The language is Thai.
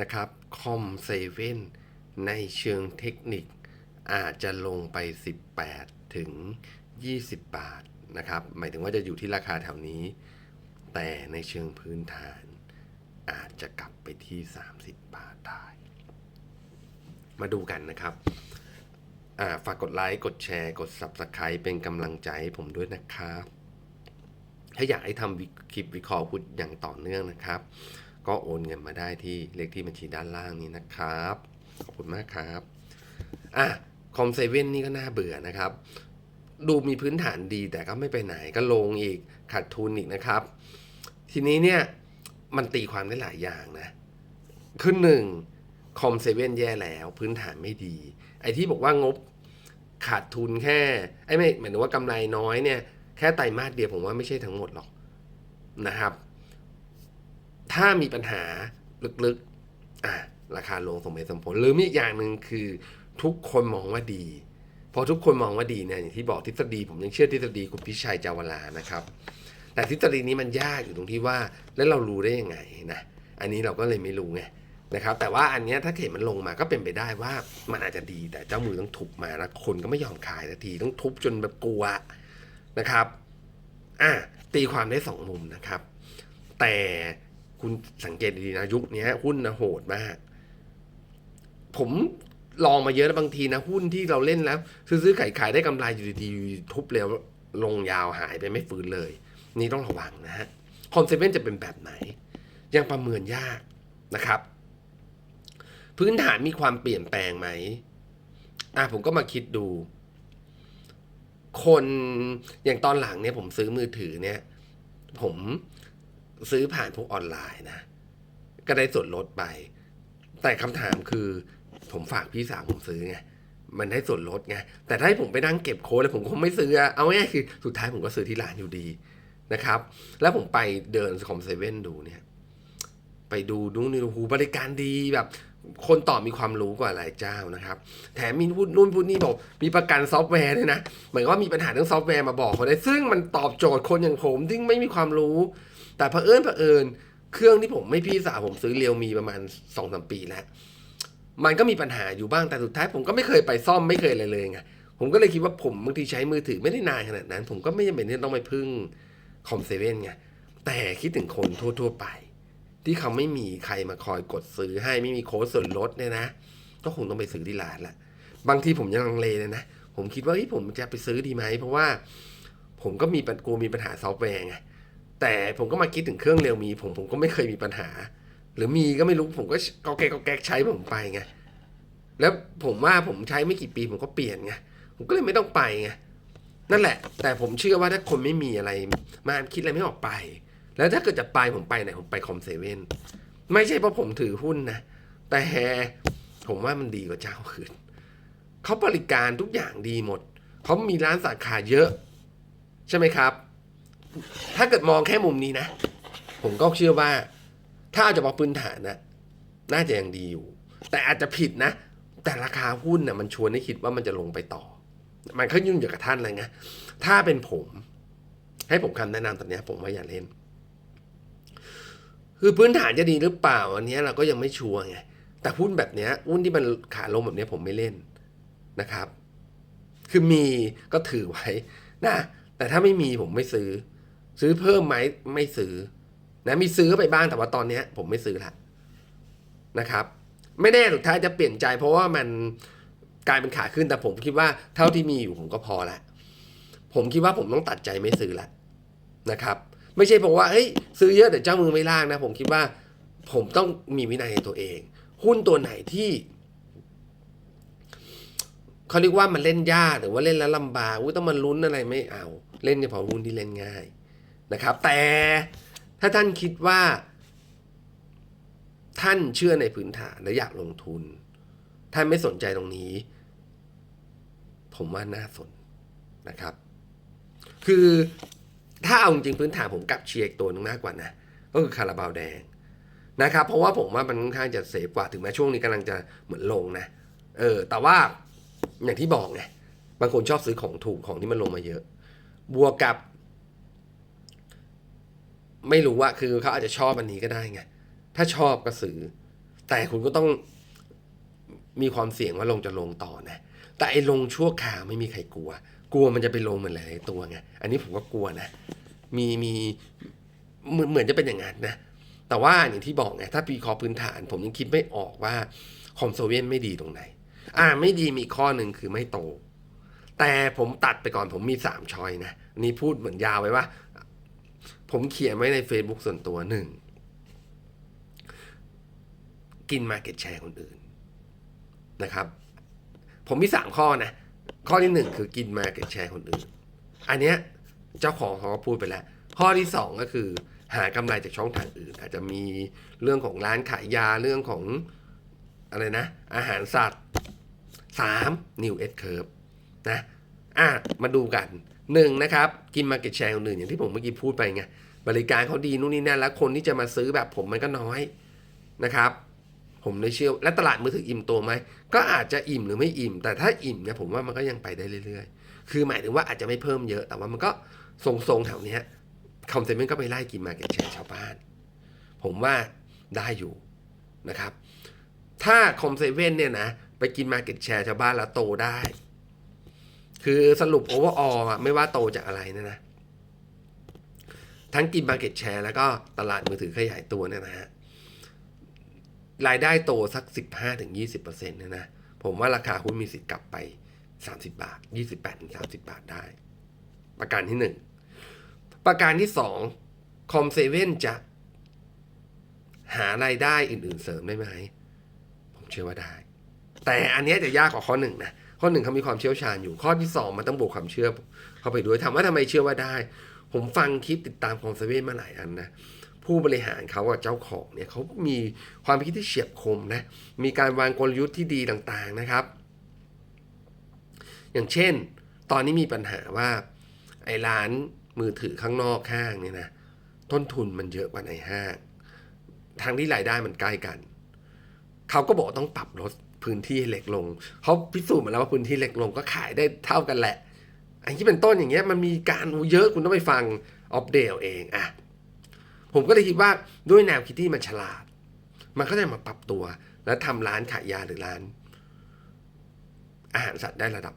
นะครับคอมเซเว่นในเชิงเทคนิค อาจจะลงไป 18 ถึง 20 บาทนะครับ หมายถึงว่าจะอยู่ที่ราคาแถวนี้ แต่ในเชิงพื้นฐาน อาจจะกลับไปที่ 30 บาทได้ มาดูกันนะครับาฝากกดไลค์ กดแชร์ กด Subscribe เป็นกำลังใจให้ผมด้วยนะครับ ถ้าอยากให้ทำคลิปวิเคราะห์พุทธอย่างต่อเนื่องนะครับ ก็โอนเงินมาได้ที่เลขที่บัญชีด้านล่างนี้นะครับ ขอบคุณมากครับอะคอมเซเว่นนี่ก็น่าเบื่อนะครับ ดูมีพื้นฐานดีแต่ก็ไม่ไปไหนก็ลงอีกขาดทุนอีกนะครับ ทีนี้เนี่ยมันตีความได้หลายอย่างนะคือหนึ่งคอมเซเว่นแย่แล้ว พื้นฐานไม่ดี ไอ้ที่บอกว่างบขาดทุนแค่ไอ้ไม่หมายถึงว่ากำไรน้อยเนี่ย แค่ไตรมาสเดียวผมว่าไม่ใช่ทั้งหมดหรอกนะครับ ถ้ามีปัญหาลึกๆอะราคาลงสมเหตุสมผล หรือมีอีกอย่างหนึ่งคือทุกคนมองว่าดี พอทุกคนมองว่าดีเนี่ยอย่างที่บอกทฤษฎีผมยังเชื่อทฤษฎีคุณพิชัยจาวลานะครับ แต่ทฤษฎีนี้มันยากอยู่ตรงที่ว่าแล้วเรารู้ได้ยังไงนะอันนี้เราก็เลยไม่รู้ไงนะครับแต่ว่าอันเนี้ยถ้าเห็นมันลงมาก็เป็นไปได้ว่ามันอาจจะดีแต่เจ้ามือต้องทุบมาแล้วคนก็ไม่ยอมขายสักทีต้องทุบจนแบบกลัวนะครับอะตีความได้สองมุมนะครับ แต่ คุณสังเกตดีนะยุคนี้หุ้นนะโหดมาก ผมลองมาเยอะแล้วบางทีนะหุ้นที่เราเล่นแล้ว ซื้อๆขายขายๆได้กำไรอยู่ดีๆทุบเร็วลงยาวหายไปไม่ฟื้นเลย นี่ต้องระวังนะฮะคอนเซเว่นจะเป็นแบบไหน ยังประเมินยากนะครับ พื้นฐานมีความเปลี่ยนแปลงไหมอะผมก็มาคิดดู คนอย่างตอนหลังเนี่ยผมซื้อมือถือเนี่ย ผม ซื้อผ่านพวกออนไลน์นะ ก็ได้ส่วนลดไป แต่คำถามคือ ผมฝากพี่สาวผมซื้อไงมันได้ส่วนลดไง แต่ถ้าให้ผมไปนั่งเก็บโค้ดแล้วผมคงไม่ซื้ออะเอาง่ายๆคือสุดท้ายผมก็ซื้อที่ร้านอยู่ดีนะครับ แล้วผมไปเดินคอมเซเว่นดูเนี่ย ไปดูนู่นนี่หูบริการดีแบบคนตอบมีความรู้กว่าหลายเจ้านะครับ แถมมีพูดนู่นพูดนี่บอกมีประกันซอฟต์แวร์ด้วยนะ เหมือนว่ามีปัญหาเรื่องซอฟต์แวร์มาบอกเขาได้ ซึ่งมันตอบโจทย์คนอย่างผมที่ไม่มีความรู้ แต่เผอิญเผอิญเครื่องที่ผมไม่พี่สาวผมซื้อเรียวมีประมาณสองสามปีแล้ว มันก็มีปัญหาอยู่บ้างแต่สุดท้ายผมก็ไม่เคยไปซ่อมไม่เคยอะไรเลยไงผมก็เลยคิดว่าผมบางทีใช้มือถือไม่ได้นานขนาดนั้น ผมก็ไม่จำเป็นที่ต้องไปพึ่งคอมเซเว่นไงแต่คิดถึงคนทั่ว ๆ ไป ที่เขาไม่มีใครมาคอยกดซื้อให้ไม่มีโค้ดส่วนลดเนี่ยนะ ก็คงต้องไปซื้อที่ร้านละบางทีผมยังลังเลเลยนะผมคิดว่าเฮ้ยผมจะไปซื้อดีไหมเพราะว่า ผมก็มีปัญกูมีปัญหาซอฟต์แวร์ไง แต่ผมก็มาคิดถึงเครื่องเร็วมีผมผมก็ไม่เคยมีปัญหา หรือมีก็ไม่รู้ผมก็ก็แกกก็แกกใช้ผมไปไงแล้วผมว่าผมใช้ไม่กี่ปีผมก็เปลี่ยนไงผมก็เลยไม่ต้องไปไงนั่นแหละ แต่ผมเชื่อว่าถ้าคนไม่มีอะไรมาคิดอะไรไม่ออกไป แล้วถ้าเกิดจะไปผมไปไหนผมไปคอมเซเว่นไม่ใช่เพราะผมถือหุ้นนะแต่ผมว่ามันดีกว่าเจ้าอื่นเขาบริการทุกอย่างดีหมดเขามีร้านสาขาเยอะ ใช่ไหมครับ ถ้าเกิดมองแค่มุมนี้นะ ผมก็เชื่อว่า ถ้าเอาจะบอกพื้นฐานนะน่าจะยังดีอยู่ แต่อาจจะผิดนะ แต่ราคาหุ้นนะ่ะมันชวนให้คิดว่ามันจะลงไปต่อ มันขึ้นยุ่งอยู่กับท่านเลยไงถ้าเป็นผม ให้ผมคำแนะนำตอนนี้ผมว่าอย่าเล่น คือพื้นฐานจะดีหรือเปล่าอันนี้เราก็ยังไม่ชัวร์ไงแต่หุ้นแบบเนี้ยหุ้นที่มันขาลงแบบเนี้ยผมไม่เล่นนะครับ คือมีก็ถือไว้นะแต่ถ้าไม่มีผมไม่ซื้อ ซื้อเพิ่มไหมไม่ซื้อนะมีซื้อไปบ้างแต่ว่าตอนเนี้ยผมไม่ซื้อละนะครับ ไม่แน่สุดท้ายจะเปลี่ยนใจ เพราะว่ามันกลายเป็นขาขึ้นแต่ผมคิดว่าเท่าที่มีอยู่ผมก็พอละผมคิดว่าผมต้องตัดใจไม่ซื้อละนะครับ ไม่ใช่เพราะว่าเฮ้ยซื้อเยอะแต่เจ้ามือไม่ล่างนะ ผมคิดว่า ผมต้องมีวินัยในตัวเอง หุ้นตัวไหนที่เขาเรียกว่ามันเล่นยากหรือว่าเล่นแล้วลำบากอุ้ยต้องมาลุ้นอะไรไม่เอา เล่นเฉพาะหุ้นที่เล่นง่าย นะครับ แต่ถ้าท่านคิดว่า ท่านเชื่อในพื้นฐานและอยากลงทุน ท่านไม่สนใจตรงนี้ ผมว่าน่าสนนะครับ คือถ้าเอาจริงพื้นฐานผมกับเชียร์ตัวนึงมากกว่านะ ก็คือคาราบาวแดงนะครับ เพราะว่าผมว่ามันค่อนข้างจะเซฟกว่าถึงแม้ช่วงนี้กำลังจะเหมือนลงนะ เออ แต่ว่าอย่างที่บอกไงบางคนชอบซื้อของถูกของที่มันลงมาเยอะ บวกกับ ไม่รู้ว่าคือเขาอาจจะชอบอันนี้ก็ได้ไง ถ้าชอบก็ซื้อ แต่คุณก็ต้องมีความเสี่ยงว่าลงจะลงต่อนะ แต่ไอ้ลงชั่วคราวไม่มีใครกลัว กลัวมันจะไปลงเหมือนหลายๆตัวไง อันนี้ผมก็กลัวนะ มีมีเหมือนเหมือนจะเป็นอย่างนั้นนะ แต่ว่าอย่างที่บอกไง ถ้าปีคอพื้นฐาน ผมยังคิดไม่ออกว่าคอมโซเวียนไม่ดีตรงไหน อ่า ไม่ดีมีข้อหนึ่งคือไม่โต แต่ผมตัดไปก่อนผมมีสามชอยนะนนี่พูดเหมือนยาวไว้ว่า ผมเขียนไว้ใน Facebook ส่วนตัวหนึ่งกินมาเก็ตแชร์คนอื่นนะครับ ผมมีสามข้อนะ ข้อที่หนึ่งคือกินมาเก็ตแชร์คนอื่น อันเนี้ยเจ้าของเขาพูดไปแล้ว ข้อที่สองก็คือ หากำไรจากช่องทางอื่น อาจจะมีเรื่องของร้านขายยาเรื่องของอะไรนะ อาหารสัตว์สาม New S Curve นะอะมาดูกัน หนึ่งนะครับ กินมาเก็ตแชร์คนอื่นอย่างที่ผมเมื่อกี้พูดไปไงบริการเขาดีนู่นนี่นั่นแล้วคนที่จะมาซื้อแบบผมมันก็น้อยนะครับ ผมเลยเชื่อและตลาดมือถืออิ่มตัวไหมก็อาจจะอิ่มหรือไม่อิ่ม แต่ถ้าอิ่มเนี่ยผมว่ามันก็ยังไปได้เรื่อยๆ คือหมายถึงว่าอาจจะไม่เพิ่มเยอะ แต่ว่ามันก็ทรงๆแถวเนี้ยคอมเซ็ปต์ก็ไปไล่กินมาเก็ตแชร์ชาวบ้าน ผมว่าได้อยู่นะครับ ถ้าคอมเซเว่นเนี่ยนะไปกินมาเก็ตแชร์ชาวบ้านแล้วโตได้ คือสรุปโอเวอร์ออไม่ว่าโตจากอะไรนะนะ ทั้งกินมาเก็ตแชร์แล้วก็ตลาดมือถือขยายตัวเนี่ยนะฮะ รายได้โตสัก 15-20%เนี่ยนะ ผมว่าราคาหุ้นมีสิทธิ์กลับไป 30 บาท 28-30 บาทได้ ประการที่ 1 ประการที่ 2 คอมเซเว่นจะหารายได้อื่น ๆ เสริมได้ไหม ผมเชื่อว่าได้ แต่อันนี้จะยากกว่าข้อหนึ่งนะ ข้อหนึ่งเขามีความเชี่ยวชาญอยู่ข้อที่สองมันต้องบวกความเชื่อเข้าไปด้วยถามว่าทำไมเชื่อว่าได้ ผมฟังคลิปติดตามคอมเซเว่นมาหลายอันนะผู้บริหารเขาอะเจ้าของเนี่ยเขามีความคิดที่เฉียบคมนะมีการวางกลยุทธ์ที่ดีต่างๆนะครับ อย่างเช่น ตอนนี้มีปัญหาว่าไอ้ร้านมือถือข้างนอกห้างเนี่ยนะต้นทุนมันเยอะกว่าในห้างทางที่รายได้มันใกล้กัน เขาก็บอกต้องปรับลด พื้นที่เล็กลงเขาพิสูจน์มาแล้วว่าพื้นที่เล็กลงก็ขายได้เท่ากันแหละ อันที่เป็นต้นอย่างเงี้ยมันมีการเยอะคุณต้องไปฟังออฟเดลเองอะผมก็เลยคิดว่าด้วยแนวคิดที่มันฉลาด มันก็ได้มาปรับตัว และทำร้านขายยาหรือร้าน อาหารสัตว์ได้ระดับ